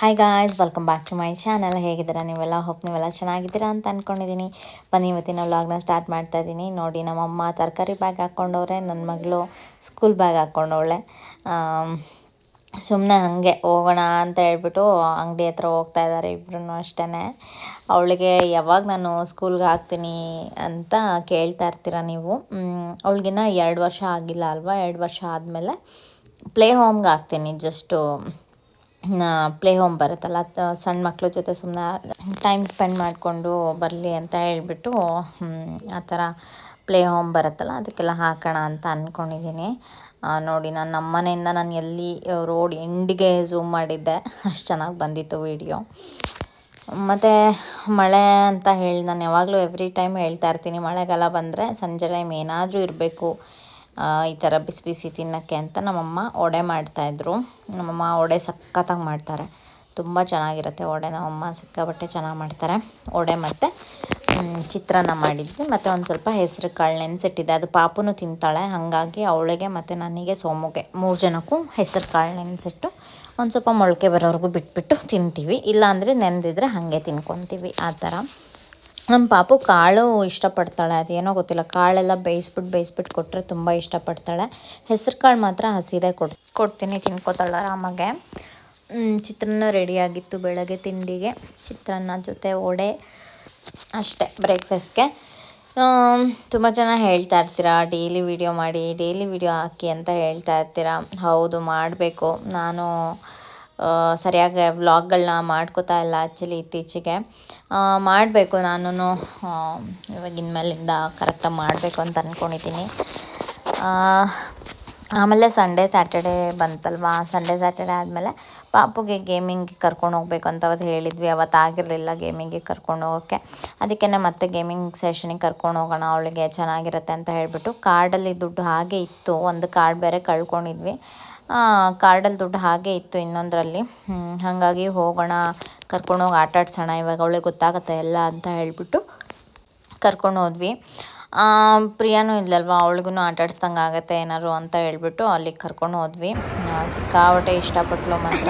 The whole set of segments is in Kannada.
Hi guys welcome back to my channel ಹೇಗಿದ್ದೀರಾ ನೀವೆಲ್ಲ? ಹೋಪ್ ನೀವೆಲ್ಲ ಚೆನ್ನಾಗಿದ್ದೀರಾ ಅಂತ ಅಂದ್ಕೊಂಡಿದ್ದೀನಿ ಬನ್ನಿ, ಇವತ್ತಿನ ವ್ಲಾಗ್ನ ಸ್ಟಾರ್ಟ್ ಮಾಡ್ತಾ ಇದ್ದೀನಿ. ನೋಡಿ, ನಮ್ಮಮ್ಮ ತರಕಾರಿ ಬ್ಯಾಗ್ ಹಾಕ್ಕೊಂಡವ್ರೆ ನನ್ನ ಮಗಳು ಸ್ಕೂಲ್ ಬ್ಯಾಗ್ ಹಾಕ್ಕೊಂಡವಳೆ. ಸುಮ್ಮನೆ ಹಾಗೆ ಹೋಗೋಣ ಅಂತ ಹೇಳ್ಬಿಟ್ಟು ಅಂಗಡಿ ಹತ್ರ ಹೋಗ್ತಾ ಇದ್ದಾರೆ ಇಬ್ಬರೂ ಅಷ್ಟೇ ಅವಳಿಗೆ ಯಾವಾಗ ನಾನು ಸ್ಕೂಲ್ಗೆ ಹಾಕ್ತೀನಿ ಅಂತ ಕೇಳ್ತಾ ಇರ್ತೀರ ನೀವು? ಅವಳಿಗಿನ್ನ ಎರಡು ವರ್ಷ ಆಗಿಲ್ಲ ಅಲ್ವಾ? ಎರಡು ವರ್ಷ ಆದಮೇಲೆ ಪ್ಲೇ ಹೋಮ್ಗೆ ಹಾಕ್ತೀನಿ ಜಸ್ಟು ಪ್ಲೇ ಹೋಮ್ ಬರುತ್ತಲ್ಲ ಸಣ್ಣ ಮಕ್ಕಳ ಜೊತೆ ಸುಮ್ಮನೆ ಟೈಮ್ ಸ್ಪೆಂಡ್ ಮಾಡಿಕೊಂಡು ಬರಲಿ ಅಂತ ಹೇಳಿಬಿಟ್ಟು ಆ ಥರ ಪ್ಲೇ ಹೋಮ್ ಬರುತ್ತಲ್ಲ, ಅದಕ್ಕೆಲ್ಲ ಹಾಕೋಣ ಅಂತ ಅಂದ್ಕೊಂಡಿದ್ದೀನಿ ನೋಡಿ, ನಾನು ನಮ್ಮ ಮನೆಯಿಂದ ನಾನು ಎಲ್ಲಿ ರೋಡ್ ಎಂಡಿಗೆ ಝೂಮ್ ಮಾಡಿದ್ದೆ, ಅಷ್ಟು ಚೆನ್ನಾಗಿ ಬಂದಿತ್ತು ವೀಡಿಯೋ ಮತ್ತು ಮಳೆ ಅಂತ ಹೇಳಿ, ನಾನು ಯಾವಾಗಲೂ ಎವ್ರಿ ಟೈಮ್ ಹೇಳ್ತಾ ಇರ್ತೀನಿ, ಮಳೆಗಾಲ ಬಂದರೆ ಸಂಜೆ ಟೈಮ್ ಏನಾದರೂ ಇರಬೇಕು. ಈ ಥರ ಬಿಸಿ ಬಿಸಿ ತಿನ್ನೋಕ್ಕೆ ಅಂತ ನಮ್ಮಮ್ಮ ವಡೆ ಮಾಡ್ತಾಯಿದ್ರು ನಮ್ಮಮ್ಮ ವಡೆ ಸಖತ್ತಾಗಿ ಮಾಡ್ತಾರೆ. ತುಂಬ ಚೆನ್ನಾಗಿರುತ್ತೆ ವಡೆ. ನಮ್ಮಮ್ಮ ಸಿಕ್ಕಾಪಟ್ಟೆ ಚೆನ್ನಾಗಿ ಮಾಡ್ತಾರೆ. ವಡೆ ಮತ್ತು ಚಿತ್ರಾನ್ನ ಮಾಡಿದ್ವಿ. ಮತ್ತು ಒಂದು ಸ್ವಲ್ಪ ಹೆಸರು ಕಾಳು ನೆನೆಸಿಟ್ಟಿದ್ದೆ. ಅದು ಪಾಪುನು ತಿಂತಾಳೆ. ಹಾಗಾಗಿ ಅವಳಿಗೆ ಮತ್ತು ನನಗೆ ಸೋಮುಗೆ ಮೂರು ಜನಕ್ಕೂ ಹೆಸರು ಕಾಳು ನೆನೆಸಿಟ್ಟು ಒಂದು ಸ್ವಲ್ಪ ಮೊಳಕೆ ಬರೋವರೆಗೂ ಬಿಟ್ಬಿಟ್ಟು ತಿಂತೀವಿ. ಇಲ್ಲಾಂದರೆ ನೆನೆದಿದ್ರೆ ಹಾಗೆ ತಿನ್ಕೊತೀವಿ. ಆ ಥರ ನಮ್ಮ ಪಾಪು ಕಾಳು ಇಷ್ಟಪಡ್ತಾಳೆ, ಅದೇನೋ ಗೊತ್ತಿಲ್ಲ. ಕಾಳೆಲ್ಲ ಬೇಯಿಸ್ಬಿಟ್ಟು ಬೇಯಿಸ್ಬಿಟ್ಟು ಕೊಟ್ಟರೆ ತುಂಬ ಇಷ್ಟಪಡ್ತಾಳೆ. ಹೆಸ್ರು ಕಾಳು ಮಾತ್ರ ಹಸಿದೇ ಕೊಡ್, ಕೊಡ್ತೀನಿ, ತಿನ್ಕೋತಾಳೆ ಆರಾಮಾಗೆ. ಚಿತ್ರಾನ್ನ ರೆಡಿಯಾಗಿತ್ತು ಬೆಳಗ್ಗೆ ತಿಂಡಿಗೆ. ಚಿತ್ರಾನ್ನ ಜೊತೆ ವಡೆ ಅಷ್ಟೇ ಬ್ರೇಕ್ಫಾಸ್ಟ್ಗೆ ತುಂಬ ಜನ ಹೇಳ್ತಾ ಇರ್ತೀರಾ ಡೈಲಿ ವಿಡಿಯೋ ಮಾಡಿ ಡೈಲಿ ವಿಡಿಯೋ ಹಾಕಿ ಅಂತ ಹೇಳ್ತಾ ಇರ್ತೀರಾ. ಹೌದು, ಮಾಡಬೇಕು. ನಾನು ಸರಿಯಾಗಿ ವ್ಲಾಗ್ಗಳನ್ನ ಮಾಡ್ಕೋತಾ ಇಲ್ಲ ಆ್ಯಕ್ಚುಲಿ ಇತ್ತೀಚೆಗೆ. ಮಾಡಬೇಕು ನಾನು ಇವಾಗಿನ ಮೇಲಿಂದ ಕರೆಕ್ಟಾಗಿ ಮಾಡಬೇಕು ಅಂತ ಅಂದ್ಕೊಂಡಿದ್ದೀನಿ ಆಮೇಲೆ ಸಂಡೇ ಸ್ಯಾಟರ್ಡೇ ಬಂತಲ್ವಾ? ಸಂಡೇ ಸ್ಯಾಟರ್ಡೇ ಆದಮೇಲೆ ಪಾಪುಗೆ ಗೇಮಿಂಗ್ಗೆ ಕರ್ಕೊಂಡು ಹೋಗ್ಬೇಕು ಅಂತ ಅವತ್ತು ಹೇಳಿದ್ವಿ. ಅವತ್ತು ಆಗಿರಲಿಲ್ಲ ಗೇಮಿಂಗಿಗೆ ಕರ್ಕೊಂಡು ಹೋಗೋಕ್ಕೆ. ಅದಕ್ಕೆ ಮತ್ತೆ ಗೇಮಿಂಗ್ ಸೆಷನಿಗೆ ಕರ್ಕೊಂಡು ಹೋಗೋಣ, ಅವಳಿಗೆ ಚೆನ್ನಾಗಿರುತ್ತೆ ಅಂತ ಹೇಳಿಬಿಟ್ಟು ಕಾರ್ಡಲ್ಲಿ ದುಡ್ಡು ಹಾಗೆ ಇತ್ತು. ಒಂದು ಕಾರ್ಡ್ ಬೇರೆ ಕಳ್ಕೊಂಡಿದ್ವಿ. ಕಾರ್ಡಲ್ಲಿ ದುಡ್ಡು ಹಾಗೆ ಇತ್ತು ಇನ್ನೊಂದರಲ್ಲಿ. ಹಾಗಾಗಿ ಹೋಗೋಣ ಕರ್ಕೊಂಡೋಗಿ ಆಟ ಆಡ್ಸೋಣ ಇವಾಗ ಅವಳಿಗೆ ಗೊತ್ತಾಗುತ್ತೆ ಎಲ್ಲ ಅಂತ ಹೇಳಿಬಿಟ್ಟು ಕರ್ಕೊಂಡು ಹೋದ್ವಿ. ಪ್ರಿಯಾನೂ ಇಲ್ಲಲ್ವಾ? ಅವಳಿಗೂ ಆಟ ಆಡಿಸ್ದಂಗೆ ಆಗುತ್ತೆ ಏನಾದ್ರು ಅಂತ ಹೇಳ್ಬಿಟ್ಟು ಅಲ್ಲಿಗೆ ಕರ್ಕೊಂಡು ಹೋದ್ವಿ. ಸಿಕ್ಕಾಪಟ್ಟೆ ಇಷ್ಟಪಟ್ಲು ಮಾತ್ರ.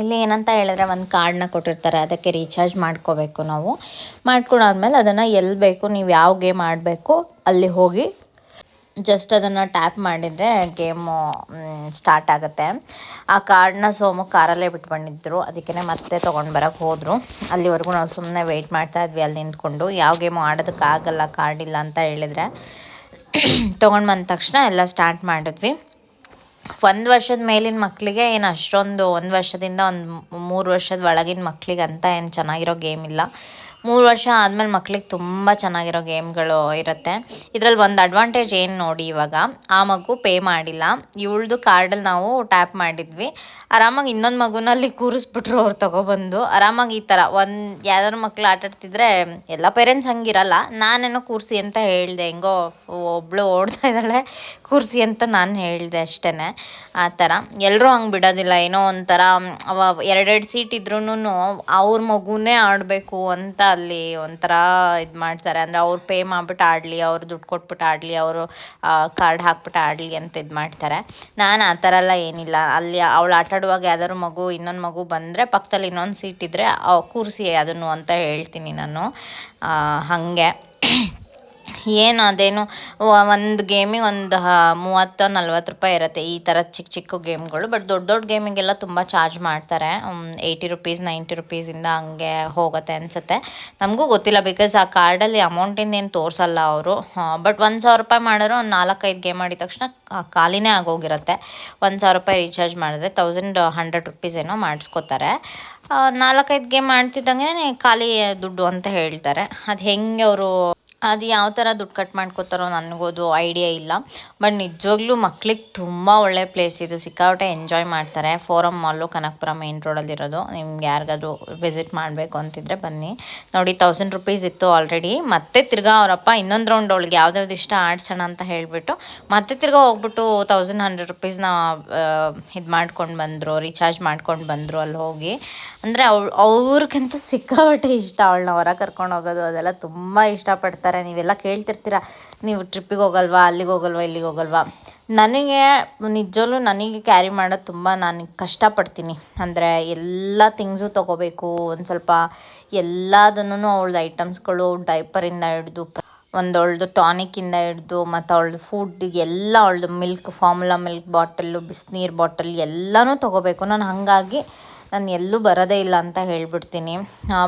ಇಲ್ಲಿ ಏನಂತ ಹೇಳಿದ್ರೆ ಒಂದು ಕಾರ್ಡ್ನ ಕೊಟ್ಟಿರ್ತಾರೆ, ಅದಕ್ಕೆ ರೀಚಾರ್ಜ್ ಮಾಡ್ಕೋಬೇಕು ನಾವು. ಮಾಡ್ಕೊಂಡಾದ್ಮೇಲೆ ಅದನ್ನು ಎಲ್ಲಿ ಬೇಕು, ನೀವು ಯಾವ ಗೇಮ್ ಆಡಬೇಕು, ಅಲ್ಲಿ ಹೋಗಿ ಜಸ್ಟ್ ಅದನ್ನು ಟ್ಯಾಪ್ ಮಾಡಿದರೆ ಗೇಮು ಸ್ಟಾರ್ಟ್ ಆಗುತ್ತೆ. ಆ ಕಾರ್ಡ್ನ ಸೋಮು ಕಾರಲ್ಲೇ ಬಿಟ್ಟು ಬಂದಿದ್ದರು ಅದಕ್ಕೆ ಮತ್ತೆ ತೊಗೊಂಡು ಬರೋಕ್ಕೆ ಹೋದರು. ಅಲ್ಲಿವರೆಗೂ ನಾವು ಸುಮ್ಮನೆ ವೆಯ್ಟ್ ಮಾಡ್ತಾ ಇದ್ವಿ, ಅಲ್ಲಿ ನಿಂತ್ಕೊಂಡು. ಯಾವ ಗೇಮು ಆಡೋದಕ್ಕಾಗಲ್ಲ ಕಾರ್ಡ್ ಇಲ್ಲ ಅಂತ ಹೇಳಿದರೆ, ತೊಗೊಂಡು ಬಂದ ತಕ್ಷಣ ಎಲ್ಲ ಸ್ಟಾರ್ಟ್ ಮಾಡಿದ್ವಿ. ಒಂದು ವರ್ಷದ ಮೇಲಿನ ಮಕ್ಕಳಿಗೆ ಏನು ಅಷ್ಟೊಂದು ಒಂದು ವರ್ಷದಿಂದ ಒಂದು ಮೂರು ವರ್ಷದ ಒಳಗಿನ ಮಕ್ಕಳಿಗೆ ಅಂತ ಏನು ಚೆನ್ನಾಗಿರೋ ಗೇಮ್ ಇಲ್ಲ. ಮೂರು ವರ್ಷ ಆದಮೇಲೆ ಮಕ್ಳಿಗೆ ತುಂಬ ಚೆನ್ನಾಗಿರೋ ಗೇಮ್ಗಳು ಇರುತ್ತೆ. ಇದರಲ್ಲಿ ಒಂದು ಅಡ್ವಾಂಟೇಜ್ ಏನು ನೋಡಿ ಇವಾಗ, ಆ ಮಗು ಪೇ ಮಾಡಿಲ್ಲ. ಇವಳ್ದು ಕಾರ್ಡಲ್ಲಿ ನಾವು ಟ್ಯಾಪ್ ಮಾಡಿದ್ವಿ. ಆರಾಮಾಗಿ ಇನ್ನೊಂದು ಮಗುನಲ್ಲಿ ಕೂರಿಸ್ಬಿಟ್ರು ಅವ್ರು ತೊಗೊಬಂದು. ಆರಾಮಾಗಿ ಈ ಥರ ಒಂದು ಯಾವ್ದಾದ್ರು ಮಕ್ಳು ಆಟಾಡ್ತಿದ್ರೆ ಎಲ್ಲ ಪೇರೆಂಟ್ಸ್ ಹಂಗಿರಲ್ಲ. ನಾನೇನೋ ಕೂರಿಸಿ ಅಂತ ಹೇಳಿದೆ, ಹೆಂಗೋ ಒಬ್ಳು ಓಡ್ತಾ ಇದ್ದಾಳೆ, ಕೂರಿಸಿ ಅಂತ ನಾನು ಹೇಳಿದೆ ಅಷ್ಟೇ ಆ ಥರ ಎಲ್ಲರೂ ಹಂಗೆ ಬಿಡೋದಿಲ್ಲ. ಏನೋ ಒಂಥರ, ಅವ ಎರಡೆರಡು ಸೀಟ್ ಇದ್ರೂ ಅವ್ರ ಮಗುನೇ ಆಡಬೇಕು ಅಂತ ಅಲ್ಲಿ ಒಂಥರ ಇದು ಮಾಡ್ತಾರೆ. ಅಂದರೆ ಅವ್ರು ಪೇ ಮಾಡ್ಬಿಟ್ಟು ಆಡಲಿ, ಅವ್ರು ದುಡ್ಡು ಕೊಟ್ಬಿಟ್ಟು ಆಡಲಿ, ಅವರು ಕಾರ್ಡ್ ಹಾಕ್ಬಿಟ್ಟು ಆಡಲಿ ಅಂತ ಇದು ಮಾಡ್ತಾರೆ. ನಾನು ಆ ಥರ ಎಲ್ಲ ಏನಿಲ್ಲ. ಅಲ್ಲಿ ಅವಳು ಆಟಾಡುವಾಗ ಯಾವ್ದಾದ್ರು ಮಗು, ಇನ್ನೊಂದು ಮಗು ಬಂದರೆ ಪಕ್ಕದಲ್ಲಿ ಇನ್ನೊಂದು ಸೀಟ್ ಇದ್ದರೆ ಕೂರಿಸಿ ಅದನ್ನು ಅಂತ ಹೇಳ್ತೀನಿ ನಾನು. ಹಾಗೆ. ಏನು ಅದೇನು ಒಂದು ಗೇಮಿಗೆ ಒಂದು ಮೂವತ್ತು, ನಲ್ವತ್ತು ರೂಪಾಯಿ ಇರುತ್ತೆ ಈ ಥರ ಚಿಕ್ಕ ಚಿಕ್ಕ ಗೇಮ್ಗಳು ಬಟ್ ದೊಡ್ಡ ದೊಡ್ಡ ಗೇಮಿಗೆಲ್ಲ ತುಂಬ ಚಾರ್ಜ್ ಮಾಡ್ತಾರೆ. ಏಯ್ಟಿ ರುಪೀಸ್ ನೈಂಟಿ ರುಪೀಸಿಂದ ಹಂಗೆ ಹೋಗುತ್ತೆ ಅನಿಸುತ್ತೆ. ನಮಗೂ ಗೊತ್ತಿಲ್ಲ ಬಿಕಾಸ್ ಆ ಕಾರ್ಡಲ್ಲಿ ಅಮೌಂಟಿಂದ ಏನು ತೋರಿಸಲ್ಲ ಅವರು. ಬಟ್ ಒಂದು ಸಾವಿರ ರೂಪಾಯಿ ಮಾಡಿದ್ರು ಒಂದು ನಾಲ್ಕೈದು ಗೇಮ್ ಮಾಡಿದ ತಕ್ಷಣ ಖಾಲಿನೇ ಆಗೋಗಿರುತ್ತೆ. ಒಂದು ಸಾವಿರ ರೂಪಾಯಿ ರೀಚಾರ್ಜ್ ಮಾಡಿದ್ರೆ ತೌಸಂಡ್ ಹಂಡ್ರೆಡ್ ರುಪೀಸ್ ಏನೋ ಮಾಡಿಸ್ಕೋತಾರೆ. ನಾಲ್ಕೈದು ಗೇಮ್ ಮಾಡ್ತಿದ್ದಂಗೆ ಖಾಲಿ ದುಡ್ಡು ಅಂತ ಹೇಳ್ತಾರೆ. ಅದು ಹೆಂಗೆ ಅವರು ಅದು ಯಾವ ಥರ ದುಡ್ಡು ಕಟ್ ಮಾಡ್ಕೋತಾರೋ ನನಗೋದು ಐಡಿಯಾ ಇಲ್ಲ. ಬಟ್ ನಿಜವಾಗ್ಲೂ ಮಕ್ಳಿಗೆ ತುಂಬ ಒಳ್ಳೆ ಪ್ಲೇಸ್ ಇದು. ಸಿಕ್ಕಾಪಟ್ಟೆ ಎಂಜಾಯ್ ಮಾಡ್ತಾರೆ. ಫೋರಮ್ ಮಾಲು ಕನಕಪುರ ಮೇನ್ ರೋಡಲ್ಲಿರೋದು ನಿಮ್ಗೆ ಯಾರಿಗಾದ್ರೂ ವಿಸಿಟ್ ಮಾಡಬೇಕು ಅಂತಿದ್ರೆ ಬನ್ನಿ. ನೋಡಿ ತೌಸಂಡ್ ರುಪೀಸ್ ಇತ್ತು ಆಲ್ರೆಡಿ ಮತ್ತೆ ತಿರ್ಗಾ ಅವರಪ್ಪ ಇನ್ನೊಂದು ರೌಂಡ್ ಅವಳಿಗೆ ಯಾವ್ದಾವ್ದು ಇಷ್ಟ ಆಡ್ಸೋಣ ಅಂತ ಹೇಳಿಬಿಟ್ಟು ಮತ್ತೆ ತಿರ್ಗಾ ಹೋಗ್ಬಿಟ್ಟು ತೌಸಂಡ್ ಹಂಡ್ರೆಡ್ ರುಪೀಸ್ನ ಇದು ಮಾಡ್ಕೊಂಡು ಬಂದರು ರೀಚಾರ್ಜ್ ಮಾಡ್ಕೊಂಡು ಬಂದರು ಅಲ್ಲಿ ಹೋಗಿ. ಅಂದರೆ ಅವ್ಳು, ಅವ್ರಿಗಂತೂ ಸಿಕ್ಕಾಪಟ್ಟೆ ಇಷ್ಟ. ಅವಳನ್ನ ಹೊರ ಕರ್ಕೊಂಡು ಹೋಗೋದು ಅದೆಲ್ಲ ತುಂಬ ಇಷ್ಟಪಡ್ತಾರೆ ನೀವೆಲ್ಲ ಕೇಳ್ತಿರ್ತೀರ, ನೀವು ಟ್ರಿಪ್ಪಿಗೆ ಹೋಗಲ್ವಾ, ಅಲ್ಲಿಗೆ ಹೋಗಲ್ವಾ, ಇಲ್ಲಿಗೆ ಹೋಗಲ್ವಾ. ನನಗೆ ನಿಜವಲ್ಲೂ ನನಗೆ ಕ್ಯಾರಿ ಮಾಡೋದು ತುಂಬ ನಾನು ಕಷ್ಟಪಡ್ತೀನಿ. ಅಂದರೆ ಎಲ್ಲ ಥಿಂಗ್ಸು ತೊಗೋಬೇಕು, ಒಂದು ಸ್ವಲ್ಪ ಎಲ್ಲದನ್ನು ಅವಳ್ದು ಐಟಮ್ಸ್ಗಳು ಡೈಪರಿಂದ ಹಿಡ್ದು, ಒಂದು ಟಾನಿಕಿಂದ ಹಿಡ್ದು, ಮತ್ತು ಅವಳದು ಫುಡ್ ಎಲ್ಲ ಅವಳದು ಮಿಲ್ಕ್ ಫಾರ್ಮುಲಾ ಮಿಲ್ಕ್ ಬಾಟಲ್ಲು ಬಿಸಿನೀರು ಬಾಟಲ್ ಎಲ್ಲನೂ ತೊಗೋಬೇಕು. ನಾನು ಹಾಗಾಗಿ ನಾನು ಎಲ್ಲೂ ಬರೋದೇ ಇಲ್ಲ ಅಂತ ಹೇಳ್ಬಿಡ್ತೀನಿ.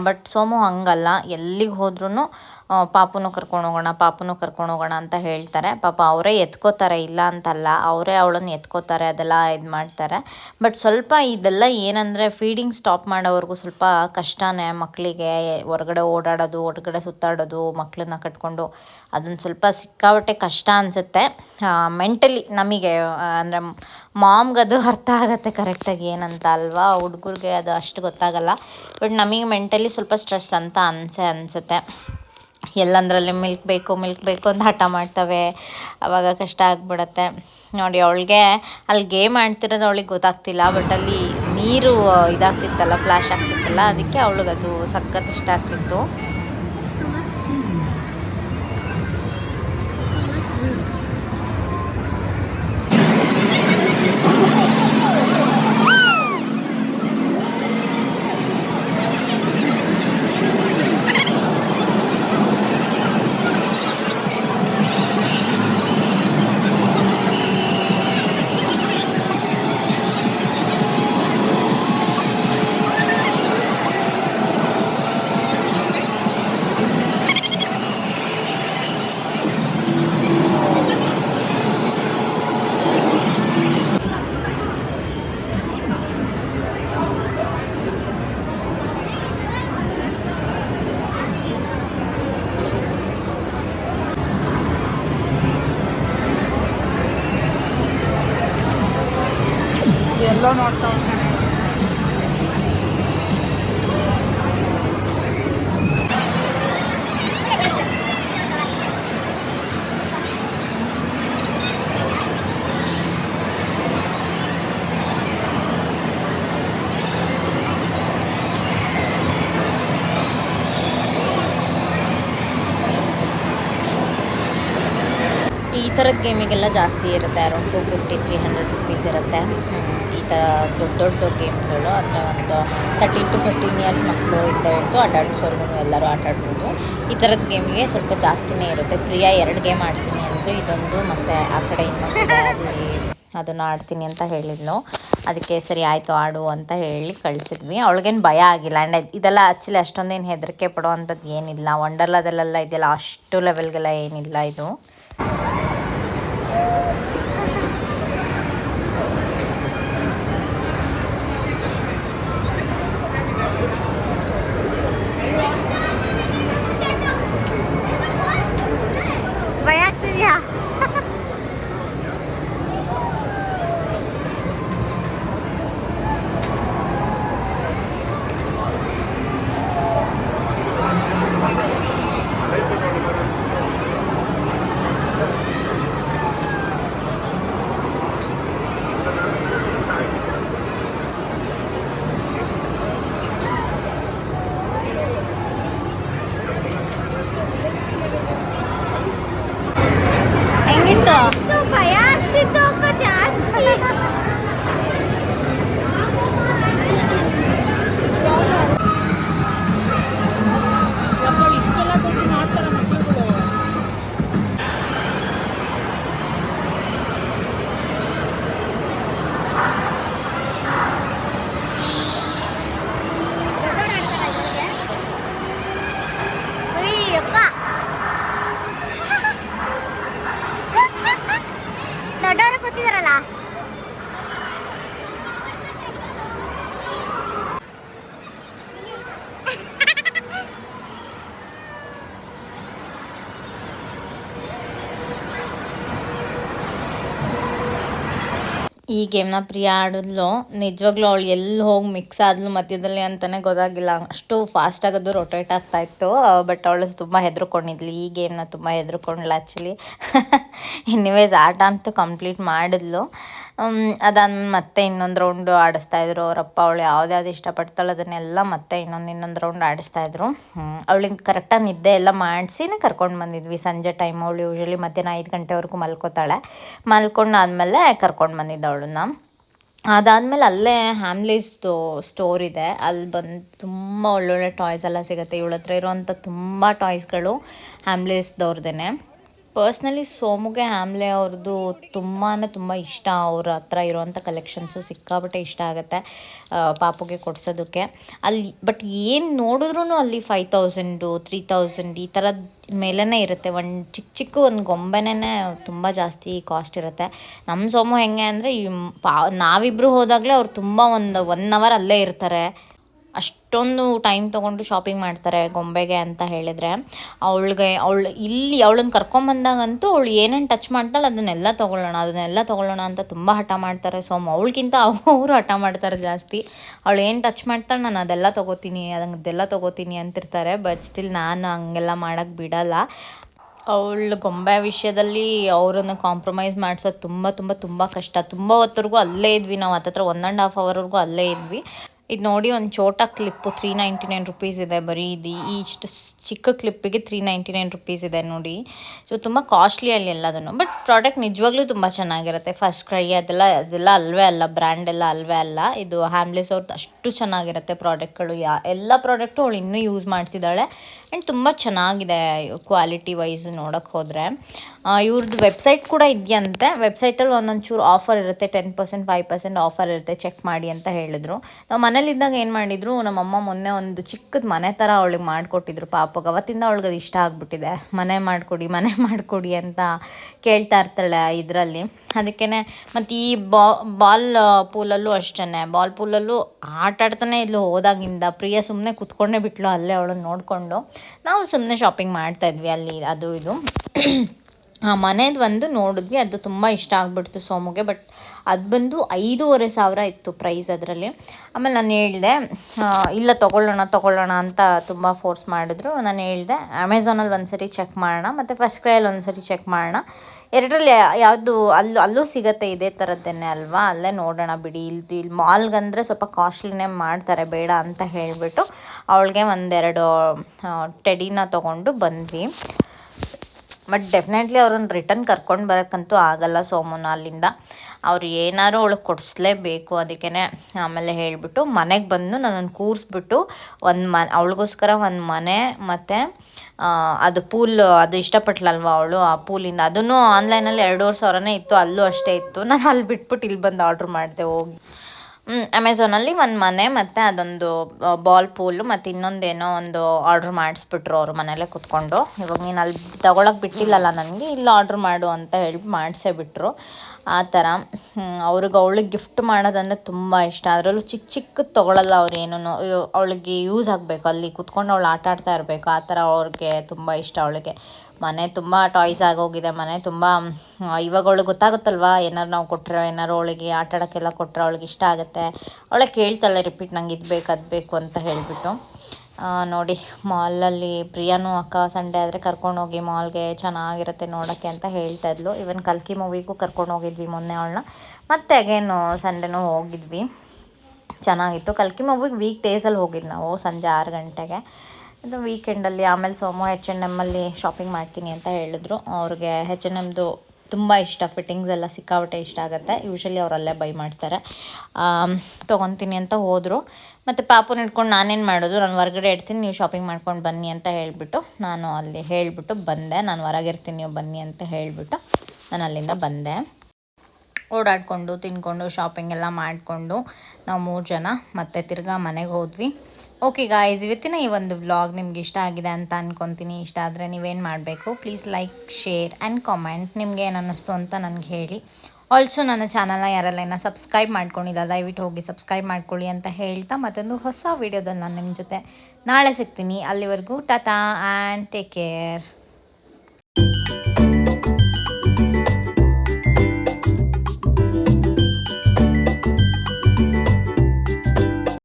ಬಟ್ ಸೋಮು ಹಂಗಲ್ಲ. ಎಲ್ಲಿಗೆ ಹೋದ್ರೂ ಪಾಪುನು ಕರ್ಕೊಂಡು ಹೋಗೋಣ, ಪಾಪುನು ಕರ್ಕೊಂಡು ಹೋಗೋಣ ಅಂತ ಹೇಳ್ತಾರೆ. ಪಾಪ ಅವರೇ ಎತ್ಕೋತಾರೆ, ಇಲ್ಲ ಅಂತಲ್ಲ, ಅವರೇ ಅವಳನ್ನು ಎತ್ಕೋತಾರೆ, ಅದೆಲ್ಲ ಇದು ಮಾಡ್ತಾರೆ. ಬಟ್ ಸ್ವಲ್ಪ ಇದೆಲ್ಲ ಏನಂದರೆ ಫೀಡಿಂಗ್ ಸ್ಟಾಪ್ ಮಾಡೋವರೆಗೂ ಸ್ವಲ್ಪ ಕಷ್ಟನೇ ಮಕ್ಕಳಿಗೆ ಹೊರಗಡೆ ಓಡಾಡೋದು, ಹೊರಗಡೆ ಸುತ್ತಾಡೋದು ಮಕ್ಕಳನ್ನ ಕಟ್ಕೊಂಡು ಅದನ್ನು ಸ್ವಲ್ಪ ಸಿಕ್ಕಾಬಟ್ಟೆ ಕಷ್ಟ ಅನಿಸುತ್ತೆ. ಮೆಂಟಲಿ ನಮಗೆ ಅಂದರೆ ಮಾಮ್ಗದು ಅರ್ಥ ಆಗುತ್ತೆ ಕರೆಕ್ಟಾಗಿ ಏನಂತ ಅಲ್ವಾ? ಹುಡುಗರಿಗೆ ಅದು ಅಷ್ಟು ಗೊತ್ತಾಗಲ್ಲ. ಬಟ್ ನಮಗೆ ಮೆಂಟಲಿ ಸ್ವಲ್ಪ ಸ್ಟ್ರೆಸ್ ಅಂತ ಅನಿಸೆ, ಅನಿಸುತ್ತೆ. ಎಲ್ಲಂದ್ರಲ್ಲಿ ಮಿಲ್ಕ್ ಬೇಕು ಮಿಲ್ಕ್ ಬೇಕು ಅಂತ ಹಠ ಮಾಡ್ತವೆ. ಆವಾಗ ಕಷ್ಟ ಆಗ್ಬಿಡತ್ತೆ. ನೋಡಿ, ಅವಳಿಗೆ ಅಲ್ಲಿ ಗೇಮ್ ಆಡ್ತಿರೋದು ಅವಳಿಗೆ ಗೊತ್ತಾಗ್ತಿಲ್ಲ ಬಟ್ ಅಲ್ಲಿ ನೀರು ಇದಾಗ್ತಿತ್ತಲ್ಲ ಫ್ಲ್ಯಾಶ್ ಆಗ್ತಿತ್ತಲ್ಲ, ಅದಕ್ಕೆ ಅವಳಿಗದು ಸಖತ್ ಇಷ್ಟ ಆಗ್ತಿತ್ತು. ಎಲ್ಲೋ ನೋಡ್ತಾ ಈ ಥರ ಥರದ ಗೇಮಿಗೆಲ್ಲ ಜಾಸ್ತಿ ಇರುತ್ತೆ around two fifty three hundred rupees ಇರುತ್ತೆ. ಈ ಥರ ದೊಡ್ಡ ದೊಡ್ಡ ಗೇಮ್ಗಳು ಅಂದರೆ ಒಂದು ತರ್ಟೀನ್ ಟು ಫಿಫ್ಟೀನ್ ಇಯರ್ಸ್ ಮಕ್ಕಳು ಇಂದ ಹಿಡಿದು ಅಡಲ್ಟ್ಸ್ವರೆಗೂ ಎಲ್ಲರೂ ಆಟ ಆಡ್ಬೋದು. ಈ ಥರದ ಗೇಮಿಗೆ ಸ್ವಲ್ಪ ಜಾಸ್ತಿನೇ ಇರುತ್ತೆ. ಪ್ರಿಯಾ ಎರಡು ಗೇಮ್ ಆಡ್ತೀನಿ ಅಂದರು ಇದೊಂದು ಮತ್ತು ಆ ಕಡೆ ಇನ್ನೊಂದು ಅಲ್ಲಿ ಅದನ್ನು ಆಡ್ತೀನಿ ಅಂತ ಹೇಳಿದ್ಲು. ಅದಕ್ಕೆ ಸರಿ ಆಯಿತು ಆಡು ಅಂತ ಹೇಳಿ ಕಳಿಸಿದ್ವಿ. ಅವಳಿಗೇನು ಭಯ ಆಗಿಲ್ಲ. ಆ್ಯಂಡ್ ಇದೆಲ್ಲ ಆ್ಯಕ್ಚುಲಿ ಅಷ್ಟೊಂದೇನು ಹೆದರಿಕೆ ಪಡೋ ಅಂಥದ್ದು ಏನಿಲ್ಲ. ವಂಡರ್ಲಾದಲ್ಲೆಲ್ಲ ಇದೆಲ್ಲ ಅಷ್ಟು ಲೆವೆಲ್ಗೆಲ್ಲ ಏನಿಲ್ಲ ಇದು. ಈ ಗೇಮ್ನ ಪ್ರಿಯ ಆಡಿದ್ಲು. ನಿಜವಾಗ್ಲೂ ಅವಳು ಎಲ್ಲಿ ಹೋಗಿ ಮಿಕ್ಸ್ ಆದ್ಲು ಮಧ್ಯದಲ್ಲಿ ಅಂತಲೇ ಗೊತ್ತಾಗಿಲ್ಲ. ಅಷ್ಟು ಫಾಸ್ಟಾಗಿ ಅದು ರೊಟೇಟ್ ಆಗ್ತಾ ಇತ್ತು. ಬಟ್ ಅವಳು ತುಂಬ ಹೆದರ್ಕೊಂಡಿದ್ಲು. ಈ ಗೇಮ್ನ ತುಂಬ ಹೆದರ್ಕೊಂಡ್ಲು ಆ್ಯಕ್ಚುಲಿ ಎನಿವೇಸ್ ಆಟ ಅಂತೂ ಕಂಪ್ಲೀಟ್ ಮಾಡಿದ್ಲು. ಅದಾದ್ಮೇಲೆ ಮತ್ತೆ ಇನ್ನೊಂದು ರೌಂಡ್ ಆಡಿಸ್ತಾಯಿದ್ರು ಅವರಪ್ಪ ಅವಳು ಯಾವ್ದ್ಯಾವ್ದು ಇಷ್ಟಪಡ್ತಾಳೆ ಅದನ್ನೆಲ್ಲ ಮತ್ತೆ ಇನ್ನೊಂದು ಇನ್ನೊಂದು ರೌಂಡ್ ಆಡಿಸ್ತಾಯಿದ್ರು ಅವಳಿಗೆ ಕರೆಕ್ಟಾಗಿ ನಿದ್ದೆ ಎಲ್ಲ ಮಾಡಿಸಿನೇ ಕರ್ಕೊಂಡು ಬಂದಿದ್ವಿ. ಸಂಜೆ ಟೈಮ್ ಅವಳು ಯೂಶ್ವಲಿ ಮಧ್ಯಾಹ್ನ ಐದು ಗಂಟೆವರೆಗೂ ಮಲ್ಕೋತಾಳೆ. ಮಲ್ಕೊಂಡು ಆದಮೇಲೆ ಕರ್ಕೊಂಡು ಬಂದಿದ್ದ ಅವಳನ್ನ. ಅದಾದಮೇಲೆ ಅಲ್ಲೇ ಹ್ಯಾಮ್ಲೀಸ್ದು ಸ್ಟೋರ್ ಇದೆ. ಅಲ್ಲಿ ಬಂದು ತುಂಬ ಒಳ್ಳೊಳ್ಳೆ ಟಾಯ್ಸ್ ಎಲ್ಲ ಸಿಗುತ್ತೆ. ಇವಳ ಹತ್ರ ಇರುವಂಥ ತುಂಬ ಟಾಯ್ಸ್ಗಳು ಹ್ಯಾಮ್ಲೀಸ್ದವ್ರದ್ದೇ ಪರ್ಸ್ನಲಿ ಸೋಮುಗೆ ಹ್ಯಾಮ್ಲೆ ಅವ್ರದ್ದು ತುಂಬಾ ತುಂಬ ಇಷ್ಟ. ಅವ್ರ ಹತ್ರ ಇರೋವಂಥ ಕಲೆಕ್ಷನ್ಸು ಸಿಕ್ಕಾಪಟ್ಟೆ ಇಷ್ಟ ಆಗುತ್ತೆ ಪಾಪುಗೆ ಕೊಡ್ಸೋದಕ್ಕೆ. ಅಲ್ಲಿ ಬಟ್ ಏನು ನೋಡಿದ್ರೂ ಅಲ್ಲಿ ಫೈವ್ ತೌಸಂಡು ತ್ರೀ ತೌಸಂಡ್ ಈ ಥರದ ಮೇಲೇ ಇರುತ್ತೆ. ಒಂದು ಚಿಕ್ಕ ಚಿಕ್ಕ ಒಂದು ಗೊಂಬೆನೇ ತುಂಬ ಜಾಸ್ತಿ ಕಾಸ್ಟ್ ಇರುತ್ತೆ. ನಮ್ಮ ಸೋಮು ಹೆಂಗೆ ಅಂದರೆ ಈ ಪಾ ನಾವಿಬ್ಬರು ಹೋದಾಗಲೇ ಅವ್ರು ತುಂಬ ಒಂದು ಒನ್ ಅವರ್ ಅಲ್ಲೇ ಇರ್ತಾರೆ. ಅಷ್ಟೊಂದು ಟೈಮ್ ತೊಗೊಂಡು ಶಾಪಿಂಗ್ ಮಾಡ್ತಾರೆ ಗೊಂಬೆಗೆ ಅಂತ ಹೇಳಿದರೆ. ಅವಳಿಗೆ, ಅವಳು ಇಲ್ಲಿ ಅವಳನ್ನ ಕರ್ಕೊಂಬಂದಾಗಂತೂ ಅವಳು ಏನೇನು ಟಚ್ ಮಾಡ್ತಾಳೆ ಅದನ್ನೆಲ್ಲ ತೊಗೊಳ್ಳೋಣ ಅದನ್ನೆಲ್ಲ ತೊಗೊಳ್ಳೋಣ ಅಂತ ತುಂಬ ಹಠ ಮಾಡ್ತಾರೆ. ಸೊ ಅವಳಿಗಿಂತ ಅವರು ಹಠ ಮಾಡ್ತಾರೆ ಜಾಸ್ತಿ. ಅವಳು ಏನು ಟಚ್ ಮಾಡ್ತಾಳೆ ನಾನು ಅದೆಲ್ಲ ತೊಗೋತೀನಿ ಅದೆಲ್ಲ ತೊಗೋತೀನಿ ಅಂತಿರ್ತಾರೆ. ಬಟ್ ಸ್ಟಿಲ್ ನಾನು ಹಂಗೆಲ್ಲ ಮಾಡೋಕ್ಕೆ ಬಿಡಲ್ಲ. ಅವಳು ಗೊಂಬೆ ವಿಷಯದಲ್ಲಿ ಅವರನ್ನು ಕಾಂಪ್ರಮೈಸ್ ಮಾಡಿಸೋದು ತುಂಬ ತುಂಬ ತುಂಬ ಕಷ್ಟ. ತುಂಬ ಹೊತ್ತವರೆಗೂ ಅಲ್ಲೇ ಇದ್ವಿ ನಾವು. ಹತ್ತತ್ರ ಒನ್ ಆ್ಯಂಡ್ ಹಾಫ್ ಅವರ್ವರೆಗೂ ಅಲ್ಲೇ ಇದ್ವಿ. ಇದು ನೋಡಿ ಒಂದು ಚೋಟ clip three ninety nine rupees ಇದೆ ಬರೀ. ಇದು ಇಷ್ಟು ಚಿಕ್ಕ ಕ್ಲಿಪ್ಪಿಗೆ ತ್ರೀ ನೈಂಟಿ ನೈನ್ ರುಪೀಸ್ ಇದೆ ನೋಡಿ. ಸೊ ತುಂಬ ಕಾಸ್ಟ್ಲಿ ಅಲ್ಲಿ ಎಲ್ಲದನ್ನು ಬಟ್ ಪ್ರಾಡಕ್ಟ್ ನಿಜವಾಗ್ಲೂ ತುಂಬ ಚೆನ್ನಾಗಿರುತ್ತೆ. ಫಸ್ಟ್ ಕ್ರೈ ಅದೆಲ್ಲ ಅದೆಲ್ಲ ಅಲ್ವೇ ಅಲ್ಲ. ಬ್ರ್ಯಾಂಡ್ ಎಲ್ಲ ಅಲ್ವೇ ಅಲ್ಲ. ಇದು ಹ್ಯಾಮ್ಲೆಸ್ ಅವ್ರದ್ದು ಅಷ್ಟು ಚೆನ್ನಾಗಿರುತ್ತೆ ಪ್ರಾಡಕ್ಟ್ಗಳು ಯಾ, ಎಲ್ಲ ಪ್ರಾಡಕ್ಟು ಅವಳು ಇನ್ನೂ ಯೂಸ್ ಮಾಡ್ತಿದ್ದಾಳೆ. ಆ್ಯಂಡ್ ತುಂಬ ಚೆನ್ನಾಗಿದೆ ಕ್ವಾಲಿಟಿ ವೈಸ್ ನೋಡೋಕ್ಕೆ ಹೋದರೆ. ಇವ್ರದ್ದು ವೆಬ್ಸೈಟ್ ಕೂಡ ಇದೆಯಂತೆ. ವೆಬ್ಸೈಟಲ್ಲಿ ಒಂದೊಂದು ಚೂರು ಆಫರ್ ಇರುತ್ತೆ. Ten percent five percent offer ಇರುತ್ತೆ. ಚೆಕ್ ಮಾಡಿ ಅಂತ ಹೇಳಿದ್ರು. ನಾವು ಮನೇಲಿದ್ದಾಗ ಏನು ಮಾಡಿದ್ರು, ನಮ್ಮಮ್ಮ ಮೊನ್ನೆ ಒಂದು ಚಿಕ್ಕದ ಮನೆ ಥರ ಅವಳಿಗೆ ಮಾಡಿಕೊಟ್ಟಿದ್ರು. ಪಾಪಗೆ ಅವತ್ತಿಂದ ಅವಳಿಗೆ ಅದು ಇಷ್ಟ ಆಗಿಬಿಟ್ಟಿದೆ. ಮನೆ ಮಾಡಿಕೊಡಿ ಮನೆ ಮಾಡಿಕೊಡಿ ಅಂತ ಕೇಳ್ತಾ ಇರ್ತಾಳೆ ಇದರಲ್ಲಿ. ಅದಕ್ಕೇ ಮತ್ತು ಈ ಬಾಲ್ ಪೂಲಲ್ಲೂ ಅಷ್ಟೇ ಬಾಲ್ ಪೂಲಲ್ಲೂ ಆಟ ಆಡ್ತಾನೆ ಇದ್ಲು ಹೋದಾಗಿಂದ. ಪ್ರಿಯ ಸುಮ್ಮನೆ ಕುತ್ಕೊಂಡೇ ಬಿಟ್ಲು ಅಲ್ಲೇ ಅವಳನ್ನು ನೋಡಿಕೊಂಡು. ನಾವು ಸುಮ್ಮನೆ ಶಾಪಿಂಗ್ ಮಾಡ್ತಾ ಇದ್ವಿ ಅಲ್ಲಿ, ಅದು ಇದು. ಆ ಮನೇದು ಒಂದು ನೋಡಿದ್ವಿ, ಅದು ತುಂಬ ಇಷ್ಟ ಆಗಿಬಿಡ್ತು ಸೋಮುಗೆ ಬಟ್ ಅದು ಬಂದು ಐದೂವರೆ ಸಾವಿರ ಇತ್ತು ಪ್ರೈಸ್ ಅದರಲ್ಲಿ. ಆಮೇಲೆ ನಾನು ಹೇಳಿದೆ ಇಲ್ಲ ತೊಗೊಳ್ಳೋಣ ತೊಗೊಳ್ಳೋಣ ಅಂತ ತುಂಬ ಫೋರ್ಸ್ ಮಾಡಿದ್ರು. ನಾನು ಹೇಳಿದೆ ಅಮೆಝಾನಲ್ಲಿ ಒಂದು ಸರಿ ಚೆಕ್ ಮಾಡೋಣ, ಮತ್ತು ಫಸ್ಟ್ ಕ್ರೈಯಲ್ಲಿ ಒಂದು ಸರಿ ಚೆಕ್ ಮಾಡೋಣ. ಎರಡರಲ್ಲಿ ಯಾವುದು, ಅಲ್ಲೂ ಅಲ್ಲೂ ಸಿಗತ್ತೆ ಇದೇ ಥರದ್ದೇನೆ ಅಲ್ವಾ? ಅಲ್ಲೇ ನೋಡೋಣ ಬಿಡಿ ಇಲ್ಲಿ ಇಲ್ಲಿ ಮಾಲ್ಗಂದರೆ ಸ್ವಲ್ಪ ಕಾಸ್ಟ್ಲಿನೇ ಮಾಡ್ತಾರೆ, ಬೇಡ ಅಂತ ಹೇಳಿಬಿಟ್ಟು ಅವಳಿಗೆ ಒಂದೆರಡು ಟೆಡಿನ ತೊಗೊಂಡು ಬಂದ್ವಿ. ಬಟ್ ಡೆಫಿನೆಟ್ಲಿ ಅವ್ರನ್ನ ರಿಟರ್ನ್ ಕರ್ಕೊಂಡು ಬರೋಕ್ಕಂತೂ ಆಗಲ್ಲ ಸೋಮುನ ಅಲ್ಲಿಂದ. ಅವ್ರು ಏನಾದ್ರು ಅವಳಿಗೆ ಕೊಡಿಸ್ಲೇಬೇಕು ಅದಕ್ಕೇ ಆಮೇಲೆ ಹೇಳಿಬಿಟ್ಟು ಮನೆಗೆ ಬಂದು ನನ್ನನ್ನು ಕೂರಿಸ್ಬಿಟ್ಟು ಒಂದು ಮ, ಅವಳಿಗೋಸ್ಕರ ಒಂದು ಮನೆ ಮತ್ತು ಅದು ಪೂಲ್, ಅದು ಇಷ್ಟಪಟ್ಲಲ್ವ ಅವಳು ಆ ಪೂಲಿಂದ. ಅದನ್ನು ಆನ್ಲೈನಲ್ಲಿ ಎರಡೂವರೆ ಸಾವಿರನೇ ಇತ್ತು, ಅಲ್ಲೂ ಅಷ್ಟೇ ಇತ್ತು. ನಾನು ಅಲ್ಲಿ ಬಿಟ್ಬಿಟ್ಟು ಇಲ್ಲಿ ಬಂದು ಆರ್ಡ್ರ್ ಮಾಡಿದೆ ಹೋಗಿ. ಅಮೆಝಾನಲ್ಲಿ ಒಂದು ಮನೆ ಮತ್ತು ಅದೊಂದು ಬಾಲ್ ಪೂಲು ಮತ್ತು ಇನ್ನೊಂದೇನೋ ಒಂದು ಆರ್ಡ್ರ್ ಮಾಡಿಸ್ಬಿಟ್ರು ಅವರು ಮನೆಯಲ್ಲೇ ಕುತ್ಕೊಂಡು. ಇವಾಗ ನೀನು ಅಲ್ಲಿ ತಗೊಳಕ್ಕೆ ಬಿಟ್ಟಿಲ್ಲಲ್ಲ ನನಗೆ ಇಲ್ಲಿ ಆರ್ಡ್ರ್ ಮಾಡು ಅಂತ ಹೇಳಿ ಮಾಡಿಸೇ ಬಿಟ್ರು. ಆ ಥರ ಅವ್ರಿಗೆ ಅವಳಿಗೆ ಗಿಫ್ಟ್ ಮಾಡೋದಂದರೆ ತುಂಬ ಇಷ್ಟ. ಅದರಲ್ಲೂ ಚಿಕ್ಕ ಚಿಕ್ಕದು ತೊಗೊಳಲ್ಲ ಅವ್ರು ಏನೂ ಅವಳಿಗೆ ಯೂಸ್ ಆಗಬೇಕು ಅಲ್ಲಿ ಕುತ್ಕೊಂಡು ಅವಳು ಆಟ ಆಡ್ತಾ ಇರಬೇಕು. ಆ ಥರ ಅವ್ರಿಗೆ ತುಂಬ ಇಷ್ಟ ಅವಳಿಗೆ. ಮನೆ ತುಂಬ ಟಾಯ್ಸ್ ಆಗೋಗಿದೆ, ಮನೆ ತುಂಬ ಇವಾಗ ಅವಳಿಗೆ ಗೊತ್ತಾಗುತ್ತಲ್ವಾ? ಏನಾರು ನಾವು ಕೊಟ್ಟರೆ ಏನಾರು ಅವಳಿಗೆ ಆಟ ಆಡೋಕ್ಕೆಲ್ಲ ಕೊಟ್ಟರೆ ಅವಳಿಗೆ ಇಷ್ಟ ಆಗುತ್ತೆ. ಅವಳೆ ಕೇಳ್ತಾಳೆ, ರಿಪೀಟ್, ನಂಗೆ ಇದು ಬೇಕು, ಅದು ಬೇಕು ಅಂತ ಹೇಳಿಬಿಟ್ಟು. ನೋಡಿ, ಮಾಲಲ್ಲಿ ಪ್ರಿಯಾನು ಅಕ್ಕ ಸಂಡೇ ಆದರೆ ಕರ್ಕೊಂಡೋಗಿ ಮಾಲ್ಗೆ ಚೆನ್ನಾಗಿರುತ್ತೆ ನೋಡೋಕ್ಕೆ ಅಂತ ಹೇಳ್ತಾ ಇದ್ಲು. ಇವನ್ ಕಲ್ಕಿ ಮೂವಿಗೂ ಕರ್ಕೊಂಡು ಹೋಗಿದ್ವಿ ಮೊನ್ನೆ ಅವಳನ್ನ. ಮತ್ತೆ ಅಗೇನು ಸಂಡೇನೂ ಹೋಗಿದ್ವಿ. ಚೆನ್ನಾಗಿತ್ತು. ಕಲ್ಕಿ ಮೂವಿಗೆ ವೀಕ್ ಡೇಸಲ್ಲಿ ಹೋಗಿದ್ದು ನಾವು, ಸಂಜೆ ಆರು ಗಂಟೆಗೆ. ಇದು ವೀಕೆಂಡಲ್ಲಿ ಆಮೇಲೆ ಸೋಮು ಹೆಚ್ ಎನ್ ಎಮ್ಮಲ್ಲಿ ಶಾಪಿಂಗ್ ಮಾಡ್ತೀನಿ ಅಂತ ಹೇಳಿದ್ರು. ಅವ್ರಿಗೆ ಹೆಚ್ ಎನ್ ಎಮ್ದು ತುಂಬ ಇಷ್ಟ ಫಿಟ್ಟಿಂಗ್ಸ್ ಎಲ್ಲ ಸಿಕ್ಕಾಪಟ್ಟೆ ಇಷ್ಟ ಆಗುತ್ತೆ. ಯೂಶಲಿ ಅವರಲ್ಲೇ ಬೈ ಮಾಡ್ತಾರೆ. ತೊಗೊತೀನಿ ಅಂತ ಹೋದರು. ಮತ್ತು ಪಾಪುನ ಇಟ್ಕೊಂಡು ನಾನೇನು ಮಾಡೋದು? ನಾನು ಹೊರಗಡೆ ಇಡ್ತೀನಿ ನೀವು ಶಾಪಿಂಗ್ ಮಾಡ್ಕೊಂಡು ಬನ್ನಿ ಅಂತ ಹೇಳಿಬಿಟ್ಟು ನಾನು ಅಲ್ಲಿ ಹೇಳಿಬಿಟ್ಟು ಬಂದೆ. ನಾನು ಹೊರಗಿರ್ತೀನಿ, ನೀವು ಬನ್ನಿ ಅಂತ ಹೇಳಿಬಿಟ್ಟು ನಾನು ಅಲ್ಲಿಂದ ಬಂದೆ. ಓಡಾಡಿಕೊಂಡು, ತಿನ್ಕೊಂಡು ಶಾಪಿಂಗ್ ಎಲ್ಲ ಮಾಡಿಕೊಂಡು ನಾವು ಮೂರು ಜನ ಮತ್ತೆ ತಿರ್ಗಾ ಮನೆಗೆ ಹೋದ್ವಿ. ಓಕೆ ಗಾಯ್ಸ್ ಇವತ್ತಿನ ಈ ಒಂದು ವ್ಲಾಗ್ ನಿಮ್ಗೆ ಇಷ್ಟ ಆಗಿದೆ ಅಂತ ಅನ್ಕೊತೀನಿ. ಇಷ್ಟ ಆದರೆ ನೀವೇನು ಮಾಡಬೇಕು? Please like share and comment ನಿಮಗೆ ಏನು ಅನ್ನಿಸ್ತು ಅಂತ ನನಗೆ ಹೇಳಿ. ಆಲ್ಸೋ ನನ್ನ ಚಾನಲ್ನ ಯಾರೆಲ್ಲ ಏನೋ ಸಬ್ಸ್ಕ್ರೈಬ್ ಮಾಡ್ಕೊಂಡಿಲ್ಲ, ದಯವಿಟ್ಟು ಹೋಗಿ ಸಬ್ಸ್ಕ್ರೈಬ್ ಮಾಡ್ಕೊಳ್ಳಿ ಅಂತ ಹೇಳ್ತಾ ಮತ್ತೊಂದು ಹೊಸ ವೀಡಿಯೋದಲ್ಲಿ ನಾನು ನಿಮ್ಮ ಜೊತೆ ನಾಳೆ ಸಿಗ್ತೀನಿ. ಅಲ್ಲಿವರೆಗೂ ಟಾಟಾ ಆ್ಯಂಡ್ ಟೇಕ್ ಕೇರ್